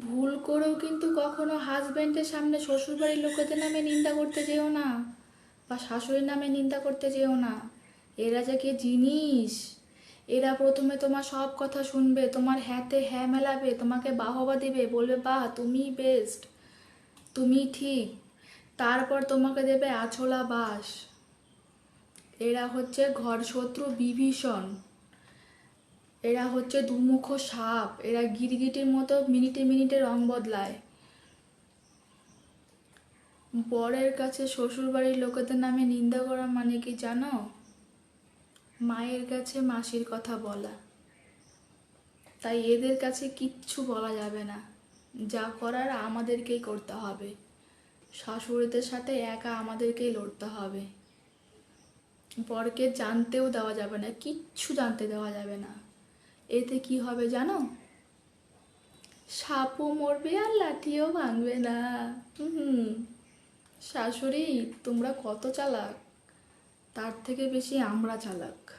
ভুল করেও কিন্তু কখনো হাজবেন্ডের সামনে শ্বশুরবাড়ির লোকেদের নামে নিন্দা করতে যেও না বা শাশুড়ির নামে নিন্দা করতে যেও না। এরা যে কি জিনিস? এরা প্রথমে তোমার সব কথা শুনবে, তোমার হ্যাঁতে হ্যাঁ মেলাবে, তোমাকে বাহবা দিবে, বলবে, বাহ তুমি বেস্ট তুমি ঠিক। তারপর তোমাকে দেবে আছলা বাস। এরা হচ্ছে ঘর শত্রু বিভীষণ। এরা হচ্ছে দুমুখ সাপ। এরা গিরগিটির মতো মিনিটে মিনিটে রং বদলায়। বরের কাছে শ্বশুরবাড়ির লোকেদের নামে নিন্দা করা মানে কি জানো? মায়ের কাছে মাসির কথা বলা। তাই এদের কাছে কিচ্ছু বলা যাবে না। যা করার আমাদেরকেই করতে হবে। শাশুড়িদের সাথে একা আমাদেরকেই লড়তে হবে। বরকে জানতেও দেওয়া যাবে না, কিচ্ছু জানতে দেওয়া যাবে না। এতে কি হবে জানো? সাপও মরবে আর লাঠিও ভাঙবে না। হুম শাশুড়ি, তোমরা কত চালাক? তার থেকে বেশি আমরা চালাক।